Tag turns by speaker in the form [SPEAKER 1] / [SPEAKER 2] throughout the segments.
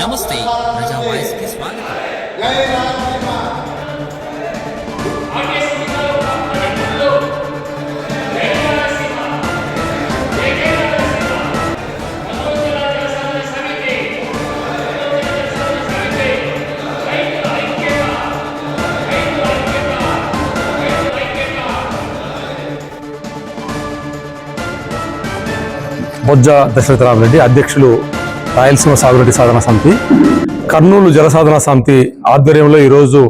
[SPEAKER 1] నమస్తే ప్రజా వాయిస్కి స్వాగతం.
[SPEAKER 2] బొజ్జ దశరథరామరెడ్డి అధ్యక్షులు రాయలసీమ సాగునీటి సాధన సమితి కర్నూలు జలసాధన సమితి ఆధ్వర్యంలో ఈరోజు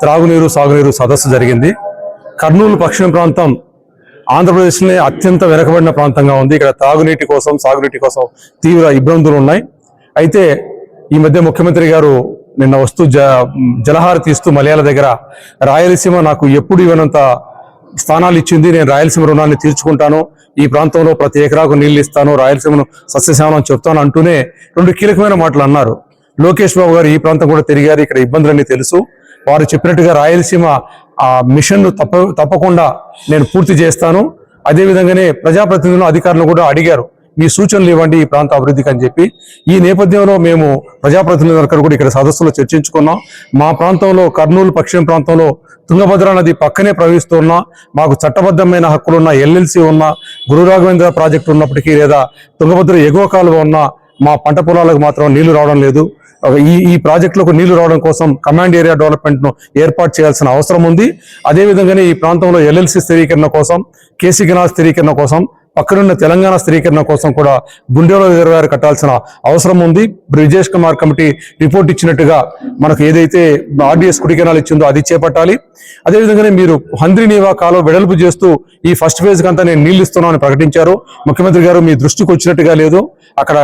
[SPEAKER 2] త్రాగునీరు సాగునీరు సదస్సు జరిగింది. కర్నూలు పశ్చిమ ప్రాంతం ఆంధ్రప్రదేశ్లోనే అత్యంత వెనకబడిన ప్రాంతంగా ఉంది. ఇక్కడ తాగునీటి కోసం సాగునీటి కోసం తీవ్ర ఇబ్బందులు ఉన్నాయి. అయితే ఈ మధ్య ముఖ్యమంత్రి గారు నిన్న వస్తూ జ జలహార తీస్తూ మలయాళ దగ్గర రాయలసీమ నాకు ఎప్పుడు ఇవ్వనంత స్థానాలు ఇచ్చింది నేను రాయలసీమ రుణాన్ని తీర్చుకుంటాను. ఈ ప్రాంతంలో ప్రతి ఎకరాకు నీళ్ళు ఇస్తాను రాయలసీమను సస్యశామనం చెప్తాను అంటూనే రెండు కీలకమైన మాటలు అన్నారు. లోకేష్ బాబు గారు ఈ ప్రాంతం కూడా తిరిగారు ఇక్కడ ఇబ్బందులన్నీ తెలుసు. వారు చెప్పినట్టుగా రాయలసీమ ఆ మిషన్ను తప్ప తప్పకుండా నేను పూర్తి చేస్తాను. అదేవిధంగానే ప్రజాప్రతినిధులు అధికారులు కూడా అడిగారు. మీ సూచనలు ఇవ్వండి ఈ ప్రాంత అభివృద్ధికి అని చెప్పి. ఈ నేపథ్యంలో మేము ప్రజాప్రతినిధులు కూడా ఇక్కడ సదస్సులో చర్చించుకున్నాం. మా ప్రాంతంలో కర్నూలు పశ్చిమ ప్రాంతంలో తుంగభద్ర నది పక్కనే ప్రవహిస్తున్నా మాకు చట్టబద్ధమైన హక్కులున్న ఎల్ఎల్సి ఉన్న గురు రాఘవేంద్ర ప్రాజెక్టు ఉన్నప్పటికీ లేదా తుంగభద్ర ఎగువ కాలువ ఉన్న మా పంట పొలాలకు మాత్రం నీళ్ళు రావడం లేదు. ఈ ఈ ప్రాజెక్టులకు నీళ్ళు రావడం కోసం కమాండ్ ఏరియా డెవలప్మెంట్ను ఏర్పాటు చేయాల్సిన అవసరం ఉంది. అదే విధంగానే ఈ ప్రాంతంలో ఎల్ఎల్సి స్థిరీకరణ కోసం కేసీ కెనాల్ స్థిరీకరణ కోసం పక్కనున్న తెలంగాణ స్థిరీకరణ కోసం కూడా గుండెలో రిజర్వాయర్ కట్టాల్సిన అవసరం ఉంది. బ్రిజేష్ కుమార్ కమిటీ రిపోర్ట్ ఇచ్చినట్టుగా మనకు ఏదైతే ఆర్డీఎస్ కుడికెనాలు ఇచ్చిందో అది చేపట్టాలి. అదేవిధంగానే మీరు హంద్రి నీవా కాలం వెడల్పు చేస్తూ ఈ ఫస్ట్ ఫేజ్ కంతా నేను నీళ్ళు ఇస్తున్నానని ప్రకటించారు. ముఖ్యమంత్రి గారు మీ దృష్టికి వచ్చినట్టుగా లేదు. అక్కడ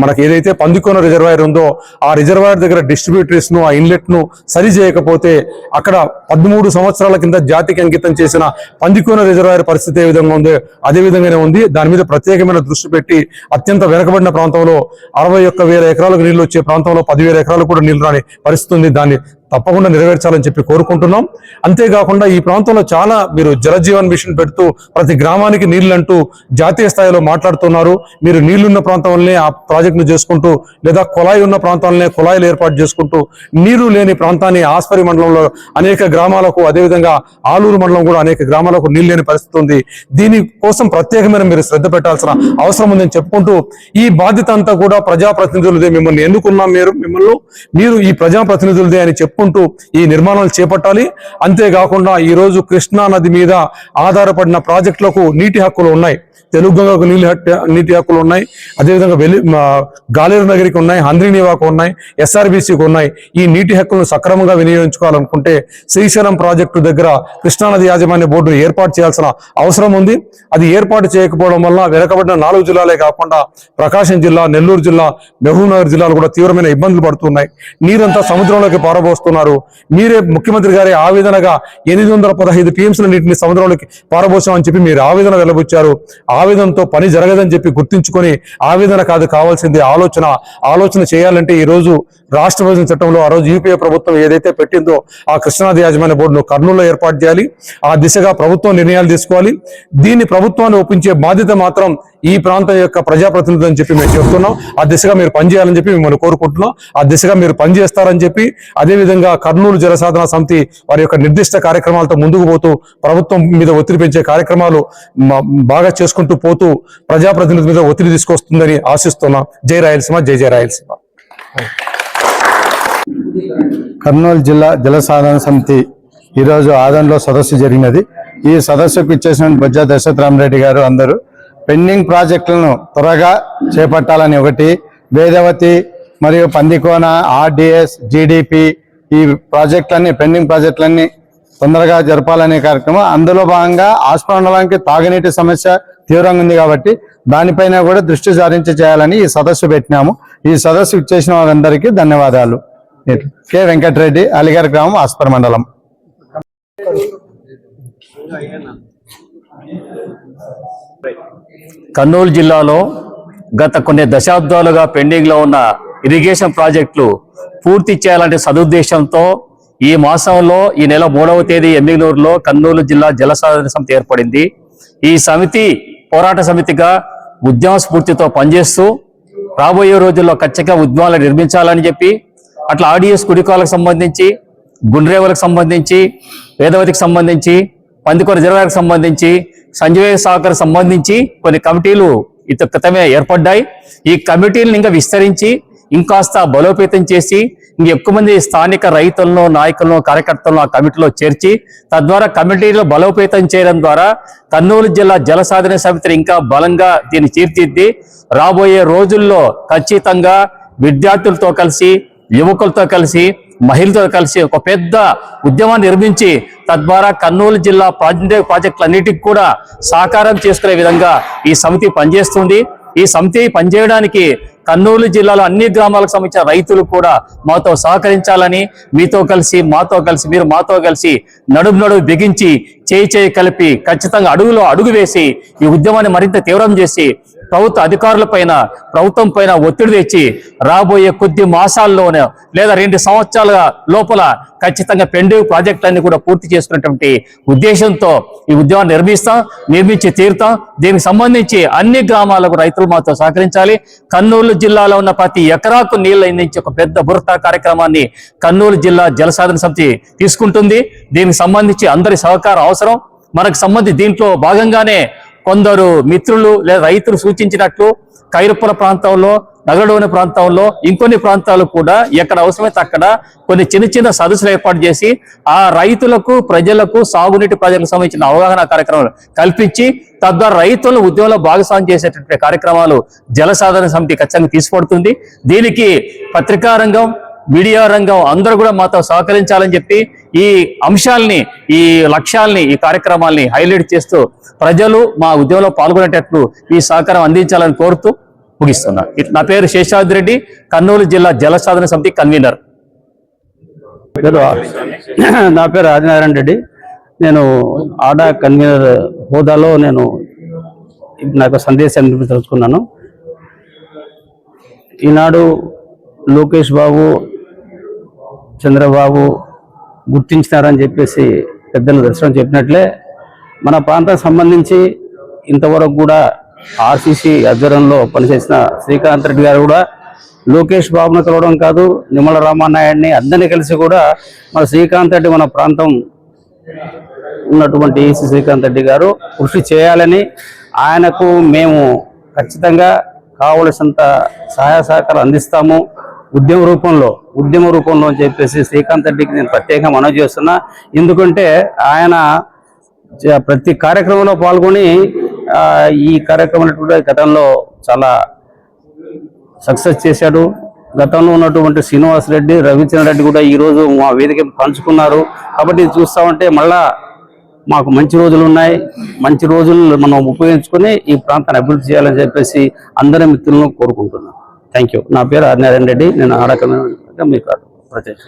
[SPEAKER 2] మనకు మనకి ఏదైతే పందుకోన రిజర్వాయర్ ఉందో ఆ రిజర్వాయర్ దగ్గర డిస్ట్రిబ్యూటరీస్ను ఆ ఇన్లెట్ను సరి చేయకపోతే అక్కడ పదమూడు సంవత్సరాల కింద జాతికి అంకితం చేసిన పందికోన రిజర్వాయర్ పరిస్థితి ఏ విధంగా ఉంది అదే విధంగానే ఉంది. దాని మీద ప్రత్యేకమైన దృష్టి పెట్టి అత్యంత వెనకబడిన ప్రాంతంలో అరవై ఒక్క వేల ఎకరాలకు నీళ్ళు వచ్చే ప్రాంతంలో పదివేల ఎకరాలకు కూడా నీళ్ళు రాని పరిస్థితి ఉంది. దాన్ని తప్పకుండా నెరవేర్చాలని చెప్పి కోరుకుంటున్నాం. అంతేకాకుండా ఈ ప్రాంతంలో చాలా మీరు జలజీవన్ మిషన్ పెడుతూ ప్రతి గ్రామానికి నీళ్ళు అంటూ జాతీయ స్థాయిలో మాట్లాడుతున్నారు. మీరు నీళ్ళున్న ప్రాంతంలోనే ఆ ప్రాజెక్టును చేసుకుంటూ లేదా కుళాయి ఉన్న ప్రాంతాలనే కుళాయిలు ఏర్పాటు చేసుకుంటూ నీరు లేని ప్రాంతాన్ని ఆస్పరి మండలంలో అనేక గ్రామాలకు అదేవిధంగా ఆలూరు మండలం కూడా అనేక గ్రామాలకు నీళ్ళు లేని పరిస్థితి ఉంది. దీని కోసం ప్రత్యేకమైన మీరు శ్రద్ధ పెట్టాల్సిన అవసరం ఉందని చెప్పుకుంటూ ఈ బాధ్యత అంతా కూడా ప్రజాప్రతినిధులదే. మిమ్మల్ని ఎన్నుకున్నాం మీరు. మిమ్మల్ని మీరు ఈ ప్రజాప్రతినిధులదే అని చెప్పుకుంటూ ఈ నిర్మాణాలు చేపట్టాలి. అంతేకాకుండా ఈ రోజు కృష్ణా నది మీద ఆధారపడిన ప్రాజెక్టులకు నీటి హక్కులు ఉన్నాయి. తెలుగు గంగకు నీళ్ళు నీటి హక్కులు ఉన్నాయి. అదేవిధంగా వెలి గాలేరు నగరికి ఉన్నాయి హంద్రీనివాకు ఉన్నాయి ఎస్ఆర్బీసీకి ఉన్నాయి. ఈ నీటి హక్కులను సక్రమంగా వినియోగించుకోవాలనుకుంటే శ్రీశైలం ప్రాజెక్టు దగ్గర కృష్ణానది యాజమాన్య బోర్డును ఏర్పాటు చేయాల్సిన అవసరం ఉంది. అది ఏర్పాటు చేయకపోవడం వల్ల వెనకబడిన నాలుగు జిల్లాలే కాకుండా ప్రకాశం జిల్లా నెల్లూరు జిల్లా మహబూబ్నగర్ జిల్లాలు కూడా తీవ్రమైన ఇబ్బందులు పడుతున్నాయి. నీరంతా సముద్రంలోకి వస్తున్నారు మీరే ముఖ్యమంత్రి గారి ఆవేదనగా ఎనిమిది వందల పదహైదు టీఎంసీల నీటిని సముద్రంలోకి పారబోసామని చెప్పి మీరు ఆవేదన వెలబుచ్చారు ఆవేదనతో పని జరగదని చెప్పి గుర్తించుకొని ఆవేదన కాదు కావాల్సింది ఆలోచన. ఆలోచన చేయాలంటే ఈ రోజు రాష్ట్ర విభజన చట్టంలో ఆ రోజు యూపీఏ ప్రభుత్వం ఏదైతే పెట్టిందో ఆ కృష్ణాది యాజమాన్య బోర్డును కర్నూలులో ఏర్పాటు చేయాలి. ఆ దిశగా ప్రభుత్వం నిర్ణయాలు తీసుకోవాలి. దీన్ని ప్రభుత్వాన్ని ఒప్పించే బాధ్యత మాత్రం ఈ ప్రాంతం యొక్క ప్రజాప్రతినిధులు అని చెప్పి మేము చెప్తున్నాం. ఆ దిశగా మీరు పనిచేయాలని చెప్పి మిమ్మల్ని కోరుకుంటున్నాం. ఆ దిశగా మీరు పనిచేస్తారని చెప్పి అదేవిధంగా కర్నూలు జలసాధన సమితి వారి యొక్క నిర్దిష్ట కార్యక్రమాలతో ముందుకు పోతూ ప్రభుత్వం మీద ఒత్తిడి పెంచే కార్యక్రమాలు బాగా చేసుకుంటూ పోతూ ప్రజాప్రతినిధుల మీద ఒత్తిడి తీసుకొస్తుందని ఆశిస్తున్నాం. జై రాయలసీమ జై జై రాయలసీమ.
[SPEAKER 3] కర్నూలు జిల్లా జల సాధన సమితి ఈరోజు ఆదంలో సదస్సు జరిగినది. ఈ సదస్సుకు ఇచ్చేసిన బొజ్జ దశరథ రామరెడ్డి గారు అందరూ పెండింగ్ ప్రాజెక్టులను త్వరగా చేపట్టాలని ఒకటి వేదవతి మరియు పందికోన ఆర్డిఎస్ జీడిపి ఈ ప్రాజెక్టులన్నీ పెండింగ్ ప్రాజెక్టులన్నీ తొందరగా జరపాలనే కార్యక్రమం. అందులో భాగంగా ఆస్పండలానికి తాగునీటి సమస్య తీవ్రంగా ఉంది కాబట్టి దానిపైన కూడా దృష్టి సారించి చేయాలని ఈ సదస్సు పెట్టినాము. ఈ సదస్సు ఇచ్చేసిన వారందరికీ ధన్యవాదాలు. కె వెంకటరెడ్డి అలిగారి గ్రామం ఆస్పర్ మండలం.
[SPEAKER 4] కర్నూలు జిల్లాలో గత కొన్ని దశాబ్దాలుగా పెండింగ్లో ఉన్న ఇరిగేషన్ ప్రాజెక్టులు పూర్తి చేయాలంటే సదుద్దేశంతో ఈ మాసంలో ఈ నెల మూడవ తేదీ ఎమ్మిగనూరులో కర్నూలు జిల్లా జలసాధన సమితి ఏర్పడింది. ఈ సమితి పోరాట సమితిగా ఉద్యమ స్ఫూర్తితో పనిచేస్తూ రాబోయే రోజుల్లో ఖచ్చితంగా ఉద్యమాలు నిర్మించాలని చెప్పి అట్లా ఆడియస్ కుడికాలకు సంబంధించి గుండ్రేవులకు సంబంధించి వేదవతికి సంబంధించి పందికొర జిల్లాలకు సంబంధించి సంజయ్ సాగర్ సంబంధించి కొన్ని కమిటీలు ఇత క్రితమే ఏర్పడ్డాయి. ఈ కమిటీలను ఇంకా విస్తరించి ఇంకాస్త బలోపేతం చేసి ఇంక ఎక్కువ మంది స్థానిక రైతులను నాయకులను కార్యకర్తలను ఆ కమిటీలో చేర్చి తద్వారా కమిటీలో బలోపేతం చేయడం ద్వారా కర్నూలు జిల్లా జల సాధన సమితిని ఇంకా బలంగా దీన్ని తీర్చిద్ది రాబోయే రోజుల్లో ఖచ్చితంగా విద్యార్థులతో కలిసి యువకులతో కలిసి మహిళతో కలిసి ఒక పెద్ద ఉద్యమాన్ని నిర్మించి తద్వారా కర్నూలు జిల్లా ప్రాజెక్ట్ ప్రాజెక్టులన్నిటికి కూడా సాకారం చేసుకునే విధంగా ఈ సమితి పనిచేస్తుంది. ఈ సమితి పనిచేయడానికి కర్నూలు జిల్లాలో అన్ని గ్రామాలకు సంబంధించిన రైతులు కూడా మాతో సహకరించాలని మీతో కలిసి మాతో కలిసి మీరు మాతో కలిసి నడుము నడుము బిగించి చేయి చేయి కలిపి ఖచ్చితంగా అడుగులో అడుగు వేసి ఈ ఉద్యమాన్ని మరింత తీవ్రం చేసి ప్రభుత్వ అధికారుల పైన ప్రభుత్వం పైన ఒత్తిడి తెచ్చి రాబోయే కొద్ది మాసాల్లోనే లేదా రెండు సంవత్సరాల లోపల ఖచ్చితంగా పెండింగ్ ప్రాజెక్టులన్నీ కూడా పూర్తి చేసుకున్నటువంటి ఉద్దేశంతో ఈ ఉద్యమాన్ని నిర్మిస్తాం నిర్మించి తీరుతాం. దీనికి సంబంధించి అన్ని గ్రామాలకు రైతులు మాతో సహకరించాలి. కర్నూలు జిల్లాలో ఉన్న ప్రతి ఎకరాకు నీళ్ళు అందించి ఒక పెద్ద బురత కార్యక్రమాన్ని కర్నూలు జిల్లా జలసాధన సమితి తీసుకుంటుంది. దీనికి సంబంధించి అందరి సహకారం అవసరం. మనకు సంబంధించి దీంట్లో భాగంగానే కొందరు మిత్రులు లేదా రైతులు సూచించినట్లు కైరుపుర ప్రాంతంలో నగడోని ప్రాంతంలో ఇంకొన్ని ప్రాంతాలు కూడా ఎక్కడ అవసరమైతే అక్కడ కొన్ని చిన్న చిన్న సదస్సులు ఏర్పాటు చేసి ఆ రైతులకు ప్రజలకు సాగునీటి ప్రజలకు సంబంధించిన అవగాహన కార్యక్రమాలు కల్పించి తద్వారా రైతులను ఉద్యోగంలో భాగస్వామ్యం చేసేటటువంటి కార్యక్రమాలు జలసాధన సమితి ఖచ్చితంగా తీసుపడుతుంది దీనికి పత్రికా రంగం మీడియా రంగం అందరూ కూడా మాతో సహకరించాలని చెప్పి ఈ అంశాల్ని ఈ లక్ష్యాల్ని ఈ కార్యక్రమాల్ని హైలైట్ చేస్తూ ప్రజలు మా ఉద్యోగంలో పాల్గొనేటట్లు ఈ సహకారం అందించాలని కోరుతూ ముగిస్తున్నా. నా పేరు శేషాద్రి రెడ్డి కర్నూలు జిల్లా జల సాధన సమితి కన్వీనర్.
[SPEAKER 5] నా పేరు ఆదినారాయణ రెడ్డి. నేను ఆడా కన్వీనర్ హోదాలో నేను నాకు సందేశాన్ని తెలుసుకున్నాను ఈనాడు లోకేష్ బాబు చంద్రబాబు గుర్తించినారని చెప్పేసి పెద్దలు దర్శనం చెప్పినట్లే మన ప్రాంతానికి సంబంధించి ఇంతవరకు కూడా ఆర్సీసీ ఆధ్వర్యంలో పనిచేసిన శ్రీకాంత్ రెడ్డి గారు కూడా లోకేష్ బాబును కలవడం కాదు నిమ్మల రామానాయుడిని అందరినీ కలిసి కూడా మన శ్రీకాంత్ రెడ్డి మన ప్రాంతం ఉన్నటువంటి ఈసీ శ్రీకాంత్ రెడ్డి గారు కృషి చేయాలని ఆయనకు మేము ఖచ్చితంగా కావలసినంత సహాయ సహకారం అందిస్తాము. ఉద్యమ రూపంలో ఉద్యమ రూపంలో అని చెప్పేసి శ్రీకాంత్ రెడ్డికి నేను ప్రత్యేకంగా మనవి చేస్తున్నా. ఎందుకంటే ఆయన ప్రతి కార్యక్రమంలో పాల్గొని ఈ కార్యక్రమం కూడా గతంలో చాలా సక్సెస్ చేశాడు. గతంలో ఉన్నటువంటి శ్రీనివాస్ రెడ్డి రవిచంద్ర రెడ్డి కూడా ఈ రోజు మా వేదిక పంచుకున్నారు. కాబట్టి చూస్తామంటే ఉంటే మళ్ళా మాకు మంచి రోజులు ఉన్నాయి. మంచి రోజులు మనం ఉపయోగించుకొని ఈ ప్రాంతాన్ని అభివృద్ధి చేయాలని చెప్పేసి అందరి మిత్రులను కోరుకుంటున్నాను థ్యాంక్ యూ. నా పేరు ఆర్ నారాయణ రెడ్డి. నేను ఆడకమైన మీకు ప్రత్యక్ష